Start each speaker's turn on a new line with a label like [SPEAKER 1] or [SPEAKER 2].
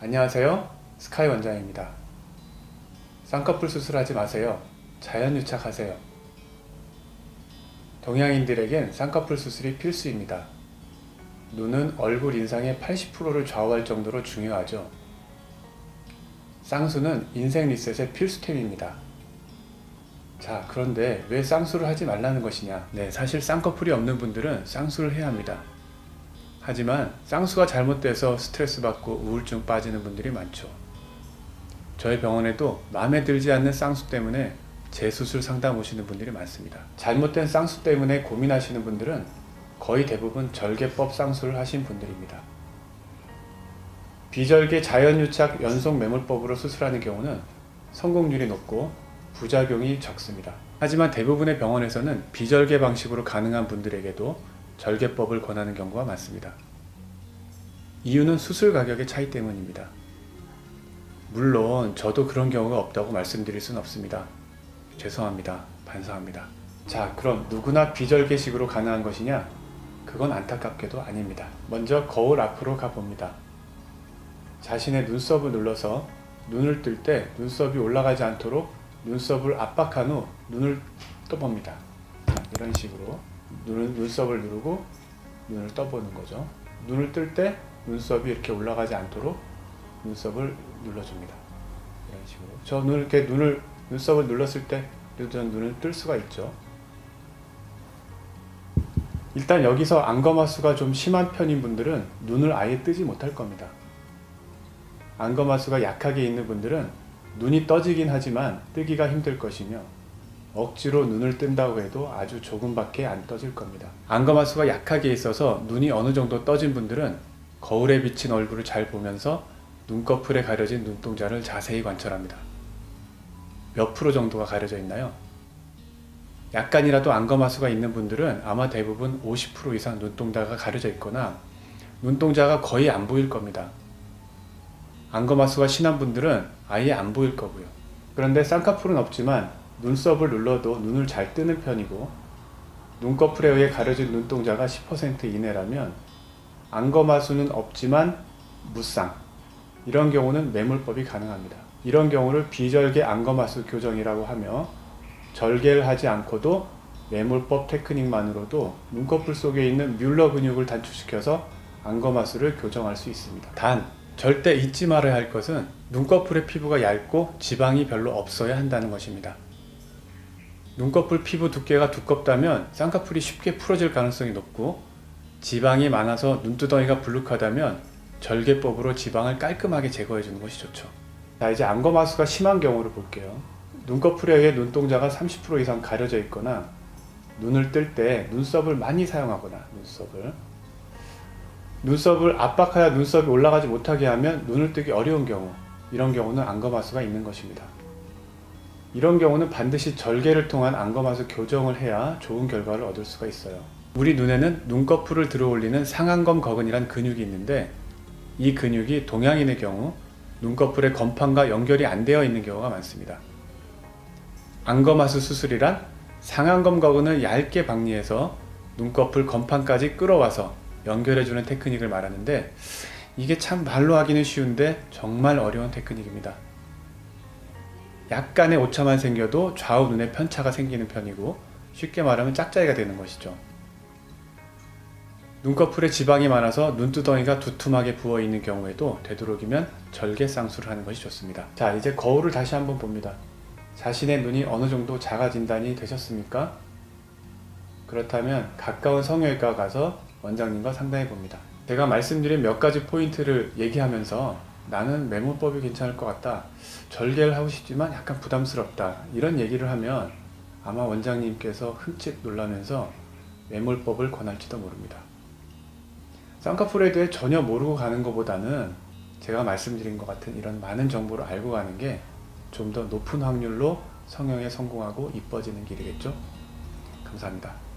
[SPEAKER 1] 안녕하세요. 스카이 원장입니다. 쌍꺼풀 수술하지 마세요. 자연 유착하세요. 동양인들에겐 쌍꺼풀 수술이 필수입니다. 눈은 얼굴 인상의 80%를 좌우할 정도로 중요하죠. 쌍수는 인생 리셋의 필수템입니다. 자, 그런데 왜 쌍수를 하지 말라는 것이냐? 네, 사실 쌍꺼풀이 없는 분들은 쌍수를 해야 합니다. 하지만 쌍수가 잘못돼서 스트레스 받고 우울증 빠지는 분들이 많죠. 저희 병원에도 마음에 들지 않는 쌍수 때문에 재수술 상담 오시는 분들이 많습니다. 잘못된 쌍수 때문에 고민하시는 분들은 거의 대부분 절개법 쌍수를 하신 분들입니다. 비절개 자연유착 연속 매몰법으로 수술하는 경우는 성공률이 높고 부작용이 적습니다. 하지만 대부분의 병원에서는 비절개 방식으로 가능한 분들에게도 절개법을 권하는 경우가 많습니다. 이유는 수술 가격의 차이 때문입니다. 물론 저도 그런 경우가 없다고 말씀드릴 수는 없습니다. 죄송합니다. 반성합니다. 자, 그럼 누구나 비절개식으로 가능한 것이냐? 그건 안타깝게도 아닙니다. 먼저 거울 앞으로 가봅니다. 자신의 눈썹을 눌러서 눈을 뜰 때 눈썹이 올라가지 않도록 눈썹을 압박한 후 눈을 떠봅니다. 자, 이런 식으로 눈을, 눈썹을 누르고 눈을 떠보는 거죠. 눈을 뜰 때 눈썹이 이렇게 올라가지 않도록 눈썹을 눌러줍니다. 이런 식으로. 저 눈을 이렇게 눈을 눈썹을 눌렀을 때 저는 눈을 뜰 수가 있죠. 일단 여기서 안검하수가 좀 심한 편인 분들은 눈을 아예 뜨지 못할 겁니다. 안검하수가 약하게 있는 분들은 눈이 떠지긴 하지만 뜨기가 힘들 것이며 억지로 눈을 뜬다고 해도 아주 조금밖에 안 떠질 겁니다. 안검하수가 약하게 있어서 눈이 어느 정도 떠진 분들은 거울에 비친 얼굴을 잘 보면서 눈꺼풀에 가려진 눈동자를 자세히 관찰합니다. 몇 프로 정도가 가려져 있나요? 약간이라도 안검하수가 있는 분들은 아마 대부분 50% 이상 눈동자가 가려져 있거나 눈동자가 거의 안 보일 겁니다. 안검하수가 심한 분들은 아예 안 보일 거고요. 그런데 쌍꺼풀은 없지만 눈썹을 눌러도 눈을 잘 뜨는 편이고 눈꺼풀에 의해 가려진 눈동자가 10% 이내라면 안검하수는 없지만 무쌍 이런 경우는 매몰법이 가능합니다. 이런 경우를 비절개 안검하수 교정이라고 하며 절개를 하지 않고도 매몰법 테크닉만으로도 눈꺼풀 속에 있는 뮬러 근육을 단축시켜서 안검하수를 교정할 수 있습니다. 단 절대 잊지 말아야 할 것은 눈꺼풀의 피부가 얇고 지방이 별로 없어야 한다는 것입니다. 눈꺼풀 피부 두께가 두껍다면 쌍꺼풀이 쉽게 풀어질 가능성이 높고 지방이 많아서 눈두덩이가 불룩하다면 절개법으로 지방을 깔끔하게 제거해 주는 것이 좋죠. 자, 이제 안검하수가 심한 경우를 볼게요. 눈꺼풀에 의해 눈동자가 30% 이상 가려져 있거나 눈을 뜰 때 눈썹을 많이 사용하거나 눈썹을 눈썹을 압박하여 눈썹이 올라가지 못하게 하면 눈을 뜨기 어려운 경우 이런 경우는 안검하수가 있는 것입니다. 이런 경우는 반드시 절개를 통한 안검하수 교정을 해야 좋은 결과를 얻을 수가 있어요. 우리 눈에는 눈꺼풀을 들어올리는 상안검 거근이란 근육이 있는데 이 근육이 동양인의 경우 눈꺼풀의 건판과 연결이 안 되어 있는 경우가 많습니다. 안검하수 수술이란 상안검 거근을 얇게 박리해서 눈꺼풀 건판까지 끌어와서 연결해주는 테크닉을 말하는데 이게 참 말로 하기는 쉬운데 정말 어려운 테크닉입니다. 약간의 오차만 생겨도 좌우 눈에 편차가 생기는 편이고 쉽게 말하면 짝짝이가 되는 것이죠. 눈꺼풀에 지방이 많아서 눈두덩이가 두툼하게 부어 있는 경우에도 되도록이면 절개 쌍수를 하는 것이 좋습니다. 자, 이제 거울을 다시 한번 봅니다. 자신의 눈이 어느 정도 작아진다니 되셨습니까? 그렇다면 가까운 성형외과 가서 원장님과 상담해 봅니다. 제가 말씀드린 몇 가지 포인트를 얘기하면서 나는 메모법이 괜찮을 것 같다. 절개를 하고 싶지만 약간 부담스럽다. 이런 얘기를 하면 아마 원장님께서 흠칫 놀라면서 매몰법을 권할지도 모릅니다. 쌍꺼풀에 대해 전혀 모르고 가는 것보다는 제가 말씀드린 것 같은 이런 많은 정보를 알고 가는 게 좀 더 높은 확률로 성형에 성공하고 이뻐지는 길이겠죠? 감사합니다.